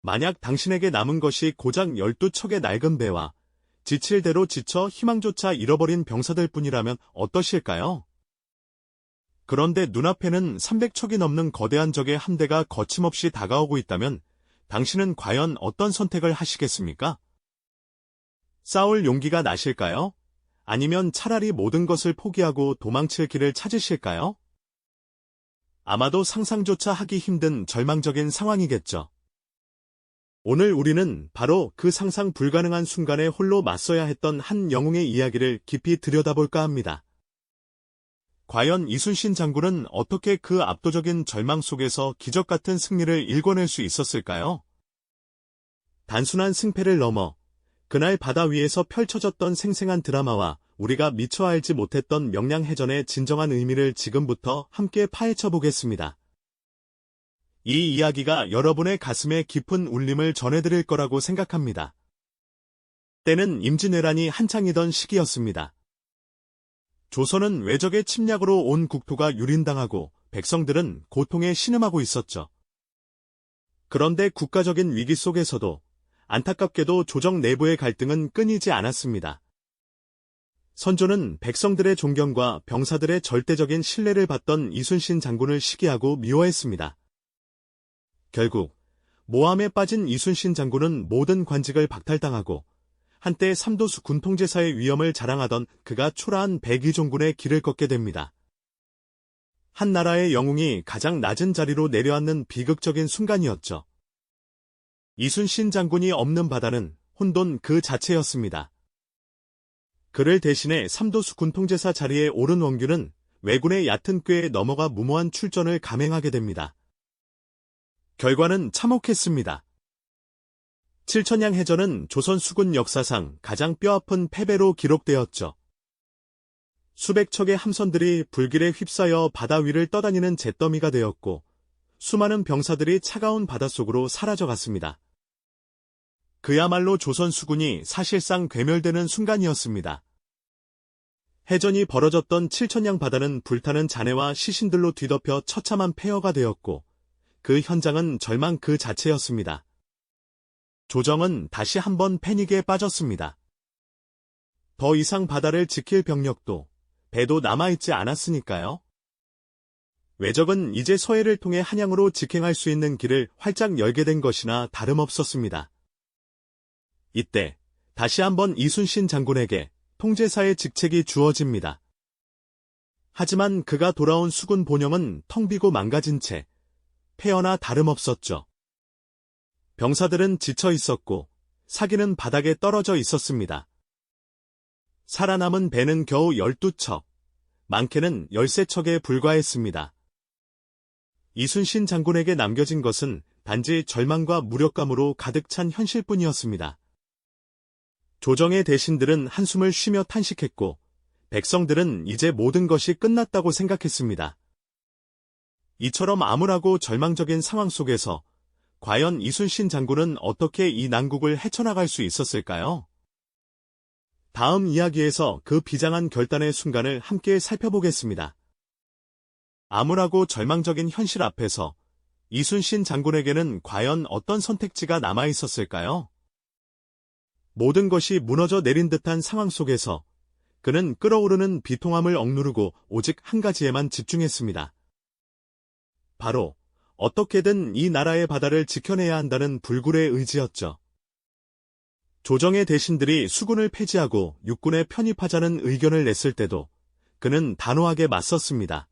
만약 당신에게 남은 것이 고작 12척의 낡은 배와 지칠 대로 지쳐 희망조차 잃어버린 병사들 뿐이라면 어떠실까요? 그런데 눈앞에는 300척이 넘는 거대한 적의 함대가 거침없이 다가오고 있다면 당신은 과연 어떤 선택을 하시겠습니까? 싸울 용기가 나실까요? 아니면 차라리 모든 것을 포기하고 도망칠 길을 찾으실까요? 아마도 상상조차 하기 힘든 절망적인 상황이겠죠. 오늘 우리는 바로 그 상상 불가능한 순간에 홀로 맞서야 했던 한 영웅의 이야기를 깊이 들여다볼까 합니다. 과연 이순신 장군은 어떻게 그 압도적인 절망 속에서 기적 같은 승리를 일궈낼 수 있었을까요? 단순한 승패를 넘어 그날 바다 위에서 펼쳐졌던 생생한 드라마와 우리가 미처 알지 못했던 명량해전의 진정한 의미를 지금부터 함께 파헤쳐 보겠습니다. 이 이야기가 여러분의 가슴에 깊은 울림을 전해드릴 거라고 생각합니다. 때는 임진왜란이 한창이던 시기였습니다. 조선은 외적의 침략으로 온 국토가 유린당하고 백성들은 고통에 신음하고 있었죠. 그런데 국가적인 위기 속에서도 안타깝게도 조정 내부의 갈등은 끊이지 않았습니다. 선조는 백성들의 존경과 병사들의 절대적인 신뢰를 받던 이순신 장군을 시기하고 미워했습니다. 결국 모함에 빠진 이순신 장군은 모든 관직을 박탈당하고 한때 삼도수 군통제사의 위엄을 자랑하던 그가 초라한 백의종군의 길을 걷게 됩니다. 한 나라의 영웅이 가장 낮은 자리로 내려앉는 비극적인 순간이었죠. 이순신 장군이 없는 바다는 혼돈 그 자체였습니다. 그를 대신해 삼도수 군통제사 자리에 오른 원균은 왜군의 얕은 꾀에 넘어가 무모한 출전을 감행하게 됩니다. 결과는 참혹했습니다. 칠천양 해전은 조선 수군 역사상 가장 뼈아픈 패배로 기록되었죠. 수백 척의 함선들이 불길에 휩싸여 바다 위를 떠다니는 잿더미가 되었고 수많은 병사들이 차가운 바닷속으로 사라져갔습니다. 그야말로 조선 수군이 사실상 괴멸되는 순간이었습니다. 해전이 벌어졌던 칠천양 바다는 불타는 잔해와 시신들로 뒤덮여 처참한 폐허가 되었고 그 현장은 절망 그 자체였습니다. 조정은 다시 한번 패닉에 빠졌습니다. 더 이상 바다를 지킬 병력도 배도 남아있지 않았으니까요. 외적은 이제 서해를 통해 한양으로 직행할 수 있는 길을 활짝 열게 된 것이나 다름없었습니다. 이때 다시 한번 이순신 장군에게 통제사의 직책이 주어집니다. 하지만 그가 돌아온 수군 본영은 텅 비고 망가진 채 폐허나 다름없었죠. 병사들은 지쳐 있었고 사기는 바닥에 떨어져 있었습니다. 살아남은 배는 겨우 12척, 많게는 13척에 불과했습니다. 이순신 장군에게 남겨진 것은 단지 절망과 무력감으로 가득 찬 현실뿐이었습니다. 조정의 대신들은 한숨을 쉬며 탄식했고 백성들은 이제 모든 것이 끝났다고 생각했습니다. 이처럼 암울하고 절망적인 상황 속에서 과연 이순신 장군은 어떻게 이 난국을 헤쳐나갈 수 있었을까요? 다음 이야기에서 그 비장한 결단의 순간을 함께 살펴보겠습니다. 암울하고 절망적인 현실 앞에서 이순신 장군에게는 과연 어떤 선택지가 남아 있었을까요? 모든 것이 무너져 내린 듯한 상황 속에서 그는 끓어오르는 비통함을 억누르고 오직 한 가지에만 집중했습니다. 바로 어떻게든 이 나라의 바다를 지켜내야 한다는 불굴의 의지였죠. 조정의 대신들이 수군을 폐지하고 육군에 편입하자는 의견을 냈을 때도 그는 단호하게 맞섰습니다.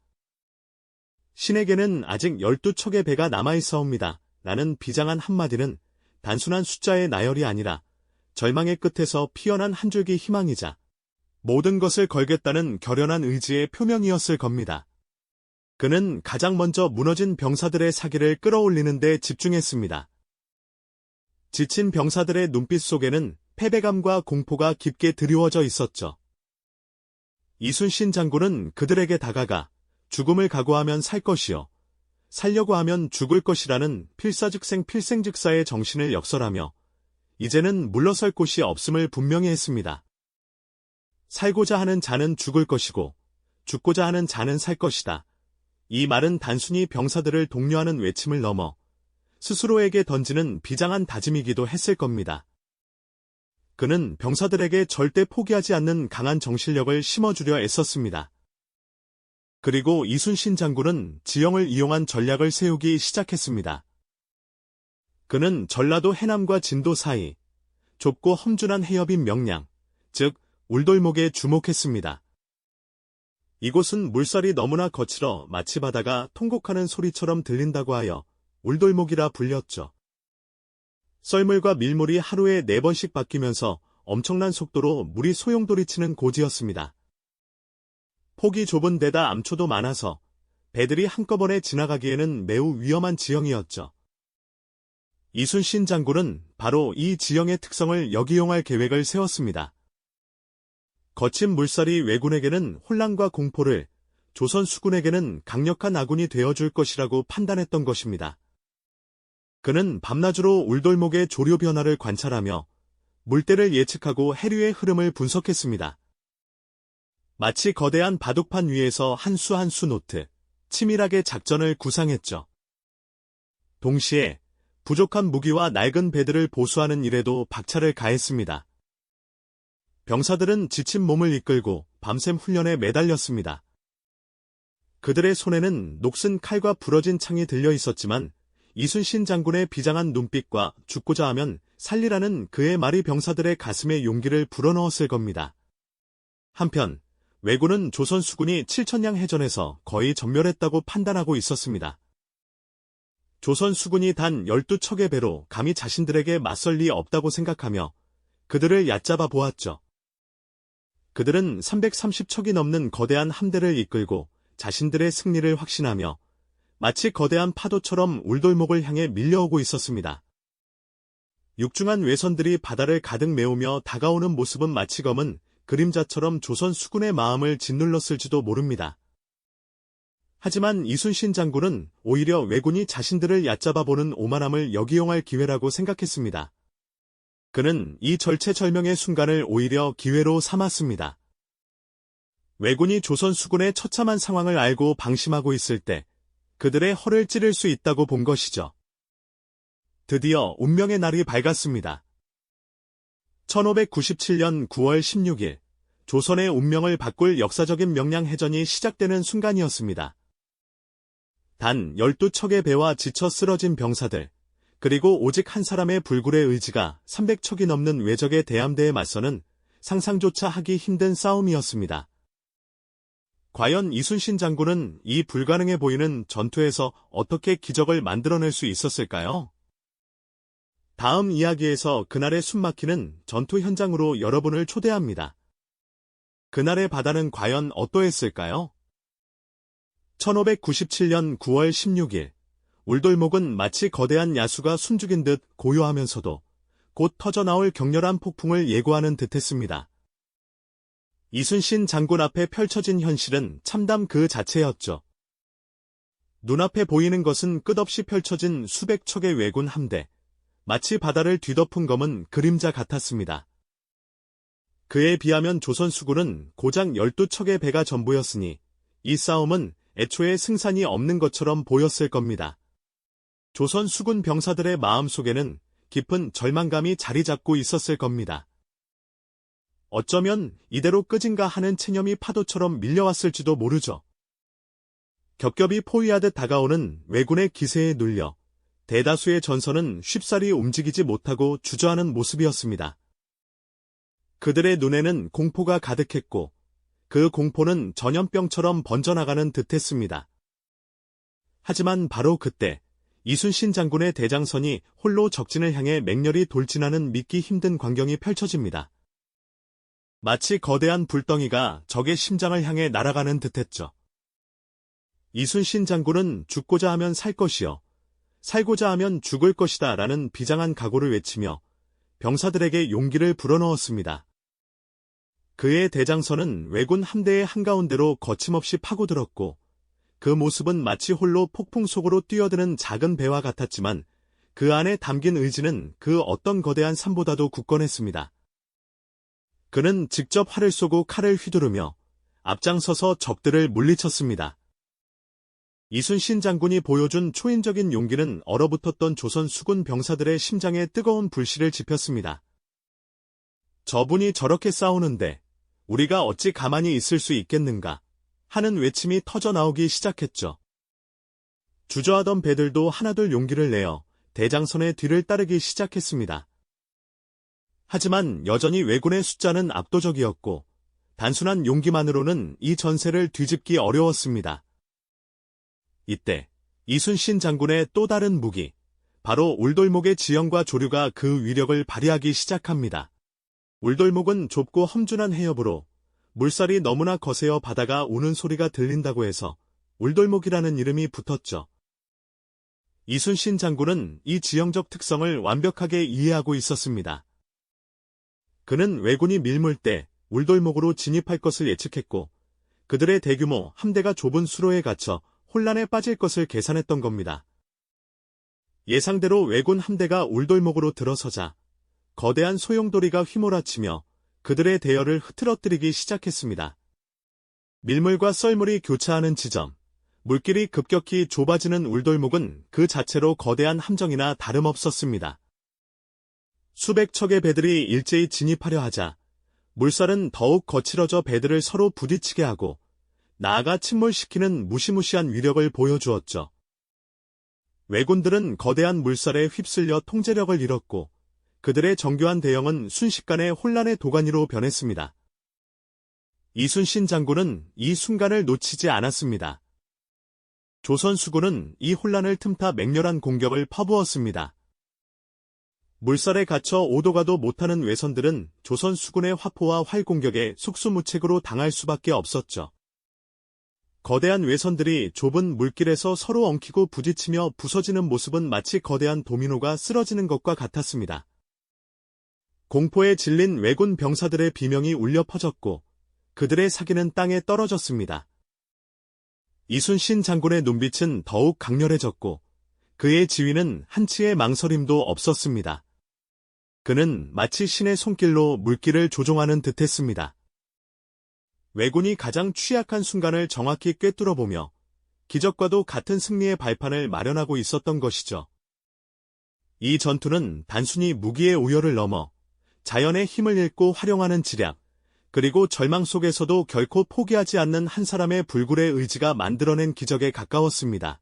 신에게는 아직 12척의 배가 남아있사옵니다. 라는 비장한 한마디는 단순한 숫자의 나열이 아니라 절망의 끝에서 피어난 한 줄기 희망이자 모든 것을 걸겠다는 결연한 의지의 표명이었을 겁니다. 그는 가장 먼저 무너진 병사들의 사기를 끌어올리는 데 집중했습니다. 지친 병사들의 눈빛 속에는 패배감과 공포가 깊게 드리워져 있었죠. 이순신 장군은 그들에게 다가가 죽음을 각오하면 살 것이요. 살려고 하면 죽을 것이라는 필사즉생 필생즉사의 정신을 역설하며 이제는 물러설 곳이 없음을 분명히 했습니다. 살고자 하는 자는 죽을 것이고 죽고자 하는 자는 살 것이다. 이 말은 단순히 병사들을 독려하는 외침을 넘어 스스로에게 던지는 비장한 다짐이기도 했을 겁니다. 그는 병사들에게 절대 포기하지 않는 강한 정신력을 심어주려 애썼습니다. 그리고 이순신 장군은 지형을 이용한 전략을 세우기 시작했습니다. 그는 전라도 해남과 진도 사이 좁고 험준한 해협인 명량, 즉 울돌목에 주목했습니다. 이곳은 물살이 너무나 거칠어 마치 바다가 통곡하는 소리처럼 들린다고 하여 울돌목이라 불렸죠. 썰물과 밀물이 하루에 네 번씩 바뀌면서 엄청난 속도로 물이 소용돌이치는 고지였습니다. 폭이 좁은 데다 암초도 많아서 배들이 한꺼번에 지나가기에는 매우 위험한 지형이었죠. 이순신 장군은 바로 이 지형의 특성을 역이용할 계획을 세웠습니다. 거친 물살이 왜군에게는 혼란과 공포를, 조선 수군에게는 강력한 아군이 되어줄 것이라고 판단했던 것입니다. 그는 밤낮으로 울돌목의 조류 변화를 관찰하며 물때를 예측하고 해류의 흐름을 분석했습니다. 마치 거대한 바둑판 위에서 한 수 한수 놓듯 치밀하게 작전을 구상했죠. 동시에 부족한 무기와 낡은 배들을 보수하는 일에도 박차를 가했습니다. 병사들은 지친 몸을 이끌고 밤샘 훈련에 매달렸습니다. 그들의 손에는 녹슨 칼과 부러진 창이 들려 있었지만 이순신 장군의 비장한 눈빛과 죽고자 하면 살리라는 그의 말이 병사들의 가슴에 용기를 불어넣었을 겁니다. 한편 왜군은 조선 수군이 7천량 해전에서 거의 전멸했다고 판단하고 있었습니다. 조선 수군이 단 12척의 배로 감히 자신들에게 맞설 리 없다고 생각하며 그들을 얕잡아 보았죠. 그들은 330척이 넘는 거대한 함대를 이끌고 자신들의 승리를 확신하며 마치 거대한 파도처럼 울돌목을 향해 밀려오고 있었습니다. 육중한 외선들이 바다를 가득 메우며 다가오는 모습은 마치 검은 그림자처럼 조선 수군의 마음을 짓눌렀을지도 모릅니다. 하지만 이순신 장군은 오히려 왜군이 자신들을 얕잡아 보는 오만함을 역이용할 기회라고 생각했습니다. 그는 이 절체절명의 순간을 오히려 기회로 삼았습니다. 왜군이 조선 수군의 처참한 상황을 알고 방심하고 있을 때 그들의 허를 찌를 수 있다고 본 것이죠. 드디어 운명의 날이 밝았습니다. 1597년 9월 16일, 조선의 운명을 바꿀 역사적인 명량해전이 시작되는 순간이었습니다. 단 12척의 배와 지쳐 쓰러진 병사들, 그리고 오직 한 사람의 불굴의 의지가 300척이 넘는 외적의 대함대에 맞서는 상상조차 하기 힘든 싸움이었습니다. 과연 이순신 장군은 이 불가능해 보이는 전투에서 어떻게 기적을 만들어낼 수 있었을까요? 다음 이야기에서 그날의 숨막히는 전투 현장으로 여러분을 초대합니다. 그날의 바다는 과연 어떠했을까요? 1597년 9월 16일, 울돌목은 마치 거대한 야수가 숨죽인 듯 고요하면서도 곧 터져나올 격렬한 폭풍을 예고하는 듯했습니다. 이순신 장군 앞에 펼쳐진 현실은 참담 그 자체였죠. 눈앞에 보이는 것은 끝없이 펼쳐진 수백 척의 왜군 함대, 마치 바다를 뒤덮은 검은 그림자 같았습니다. 그에 비하면 조선 수군은 고작 12척의 배가 전부였으니 이 싸움은 애초에 승산이 없는 것처럼 보였을 겁니다. 조선 수군 병사들의 마음속에는 깊은 절망감이 자리 잡고 있었을 겁니다. 어쩌면 이대로 끄진가 하는 체념이 파도처럼 밀려왔을지도 모르죠. 겹겹이 포위하듯 다가오는 왜군의 기세에 눌려 대다수의 전선은 쉽사리 움직이지 못하고 주저하는 모습이었습니다. 그들의 눈에는 공포가 가득했고 그 공포는 전염병처럼 번져나가는 듯했습니다. 하지만 바로 그때 이순신 장군의 대장선이 홀로 적진을 향해 맹렬히 돌진하는 믿기 힘든 광경이 펼쳐집니다. 마치 거대한 불덩이가 적의 심장을 향해 날아가는 듯했죠. 이순신 장군은 죽고자 하면 살 것이요. 살고자 하면 죽을 것이다 라는 비장한 각오를 외치며 병사들에게 용기를 불어넣었습니다. 그의 대장선은 왜군 함대의 한가운데로 거침없이 파고들었고 그 모습은 마치 홀로 폭풍 속으로 뛰어드는 작은 배와 같았지만 그 안에 담긴 의지는 그 어떤 거대한 산보다도 굳건했습니다. 그는 직접 활을 쏘고 칼을 휘두르며 앞장서서 적들을 물리쳤습니다. 이순신 장군이 보여준 초인적인 용기는 얼어붙었던 조선 수군 병사들의 심장에 뜨거운 불씨를 지폈습니다. 저분이 저렇게 싸우는데 우리가 어찌 가만히 있을 수 있겠는가 하는 외침이 터져 나오기 시작했죠. 주저하던 배들도 하나둘 용기를 내어 대장선의 뒤를 따르기 시작했습니다. 하지만 여전히 왜군의 숫자는 압도적이었고 단순한 용기만으로는 이 전세를 뒤집기 어려웠습니다. 이때 이순신 장군의 또 다른 무기, 바로 울돌목의 지형과 조류가 그 위력을 발휘하기 시작합니다. 울돌목은 좁고 험준한 해협으로 물살이 너무나 거세어 바다가 우는 소리가 들린다고 해서 울돌목이라는 이름이 붙었죠. 이순신 장군은 이 지형적 특성을 완벽하게 이해하고 있었습니다. 그는 왜군이 밀물 때 울돌목으로 진입할 것을 예측했고 그들의 대규모 함대가 좁은 수로에 갇혀 혼란에 빠질 것을 계산했던 겁니다. 예상대로 왜군 함대가 울돌목으로 들어서자 거대한 소용돌이가 휘몰아치며 그들의 대열을 흐트러뜨리기 시작했습니다. 밀물과 썰물이 교차하는 지점, 물길이 급격히 좁아지는 울돌목은 그 자체로 거대한 함정이나 다름없었습니다. 수백 척의 배들이 일제히 진입하려 하자 물살은 더욱 거칠어져 배들을 서로 부딪히게 하고 나아가 침몰시키는 무시무시한 위력을 보여주었죠. 왜군들은 거대한 물살에 휩쓸려 통제력을 잃었고 그들의 정교한 대형은 순식간에 혼란의 도가니로 변했습니다. 이순신 장군은 이 순간을 놓치지 않았습니다. 조선 수군은 이 혼란을 틈타 맹렬한 공격을 퍼부었습니다. 물살에 갇혀 오도가도 못하는 외선들은 조선 수군의 화포와 활 공격에 속수무책으로 당할 수밖에 없었죠. 거대한 외선들이 좁은 물길에서 서로 엉키고 부딪히며 부서지는 모습은 마치 거대한 도미노가 쓰러지는 것과 같았습니다. 공포에 질린 왜군 병사들의 비명이 울려 퍼졌고 그들의 사기는 땅에 떨어졌습니다. 이순신 장군의 눈빛은 더욱 강렬해졌고 그의 지위는 한치의 망설임도 없었습니다. 그는 마치 신의 손길로 물길을 조종하는 듯했습니다. 왜군이 가장 취약한 순간을 정확히 꿰뚫어보며 기적과도 같은 승리의 발판을 마련하고 있었던 것이죠. 이 전투는 단순히 무기의 우열을 넘어 자연의 힘을 잃고 활용하는 지략, 그리고 절망 속에서도 결코 포기하지 않는 한 사람의 불굴의 의지가 만들어낸 기적에 가까웠습니다.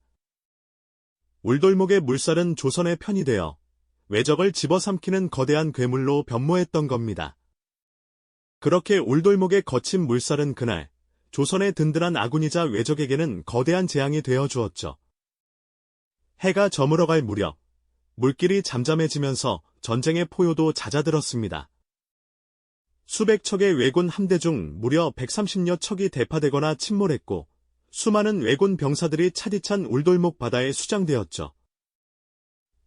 울돌목의 물살은 조선의 편이 되어 외적을 집어삼키는 거대한 괴물로 변모했던 겁니다. 그렇게 울돌목의 거친 물살은 그날 조선의 든든한 아군이자 외적에게는 거대한 재앙이 되어 주었죠. 해가 저물어갈 무렵 물길이 잠잠해지면서 전쟁의 포효도 잦아들었습니다. 수백 척의 왜군 함대 중 무려 130여 척이 대파되거나 침몰했고 수많은 왜군 병사들이 차디찬 울돌목 바다에 수장되었죠.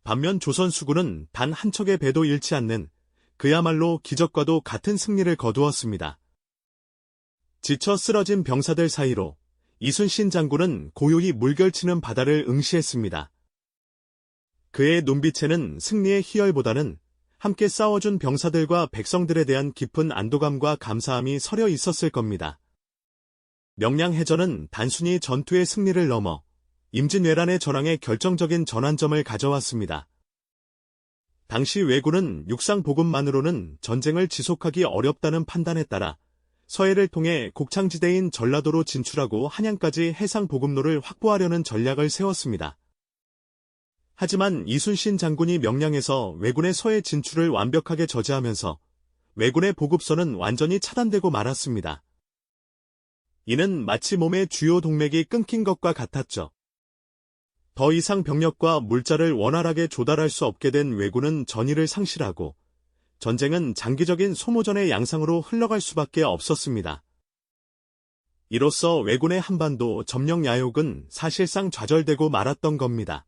반면 조선 수군은 단 한 척의 배도 잃지 않는 그야말로 기적과도 같은 승리를 거두었습니다. 지쳐 쓰러진 병사들 사이로 이순신 장군은 고요히 물결치는 바다를 응시했습니다. 그의 눈빛에는 승리의 희열보다는 함께 싸워준 병사들과 백성들에 대한 깊은 안도감과 감사함이 서려 있었을 겁니다. 명량해전은 단순히 전투의 승리를 넘어 임진왜란의 전황에 결정적인 전환점을 가져왔습니다. 당시 왜군은 육상 보급만으로는 전쟁을 지속하기 어렵다는 판단에 따라 서해를 통해 곡창지대인 전라도로 진출하고 한양까지 해상 보급로를 확보하려는 전략을 세웠습니다. 하지만 이순신 장군이 명량에서 왜군의 서해 진출을 완벽하게 저지하면서 왜군의 보급선은 완전히 차단되고 말았습니다. 이는 마치 몸의 주요 동맥이 끊긴 것과 같았죠. 더 이상 병력과 물자를 원활하게 조달할 수 없게 된 왜군은 전의를 상실하고 전쟁은 장기적인 소모전의 양상으로 흘러갈 수밖에 없었습니다. 이로써 왜군의 한반도 점령 야욕은 사실상 좌절되고 말았던 겁니다.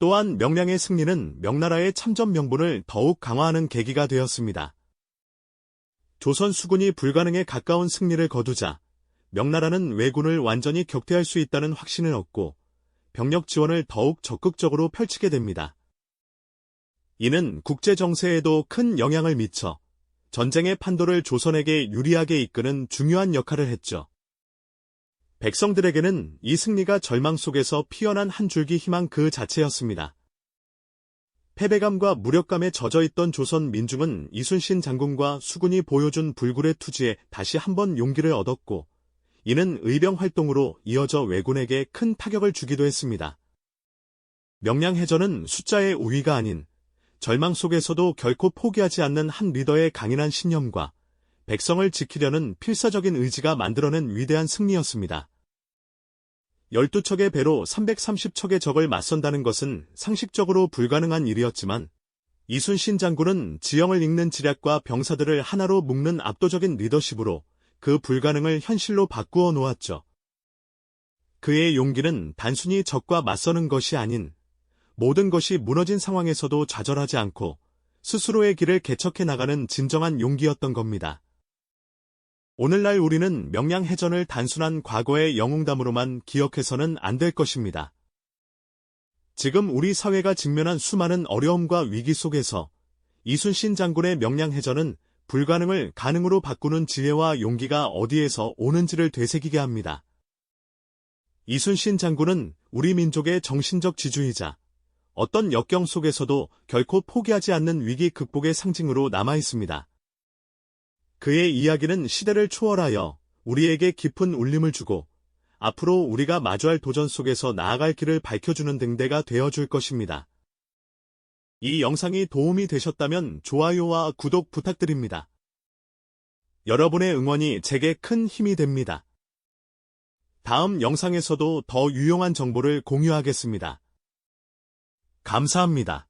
또한 명량의 승리는 명나라의 참전 명분을 더욱 강화하는 계기가 되었습니다. 조선 수군이 불가능에 가까운 승리를 거두자 명나라는 왜군을 완전히 격퇴할 수 있다는 확신을 얻고 병력 지원을 더욱 적극적으로 펼치게 됩니다. 이는 국제 정세에도 큰 영향을 미쳐 전쟁의 판도를 조선에게 유리하게 이끄는 중요한 역할을 했죠. 백성들에게는 이 승리가 절망 속에서 피어난 한 줄기 희망 그 자체였습니다. 패배감과 무력감에 젖어 있던 조선 민중은 이순신 장군과 수군이 보여준 불굴의 투지에 다시 한번 용기를 얻었고, 이는 의병 활동으로 이어져 왜군에게 큰 타격을 주기도 했습니다. 명량해전은 숫자의 우위가 아닌 절망 속에서도 결코 포기하지 않는 한 리더의 강인한 신념과 백성을 지키려는 필사적인 의지가 만들어낸 위대한 승리였습니다. 12척의 배로 330척의 적을 맞선다는 것은 상식적으로 불가능한 일이었지만 이순신 장군은 지형을 읽는 지략과 병사들을 하나로 묶는 압도적인 리더십으로 그 불가능을 현실로 바꾸어 놓았죠. 그의 용기는 단순히 적과 맞서는 것이 아닌 모든 것이 무너진 상황에서도 좌절하지 않고 스스로의 길을 개척해 나가는 진정한 용기였던 겁니다. 오늘날 우리는 명량해전을 단순한 과거의 영웅담으로만 기억해서는 안 될 것입니다. 지금 우리 사회가 직면한 수많은 어려움과 위기 속에서 이순신 장군의 명량해전은 불가능을 가능으로 바꾸는 지혜와 용기가 어디에서 오는지를 되새기게 합니다. 이순신 장군은 우리 민족의 정신적 지주이자 어떤 역경 속에서도 결코 포기하지 않는 위기 극복의 상징으로 남아 있습니다. 그의 이야기는 시대를 초월하여 우리에게 깊은 울림을 주고 앞으로 우리가 마주할 도전 속에서 나아갈 길을 밝혀주는 등대가 되어줄 것입니다. 이 영상이 도움이 되셨다면 좋아요와 구독 부탁드립니다. 여러분의 응원이 제게 큰 힘이 됩니다. 다음 영상에서도 더 유용한 정보를 공유하겠습니다. 감사합니다.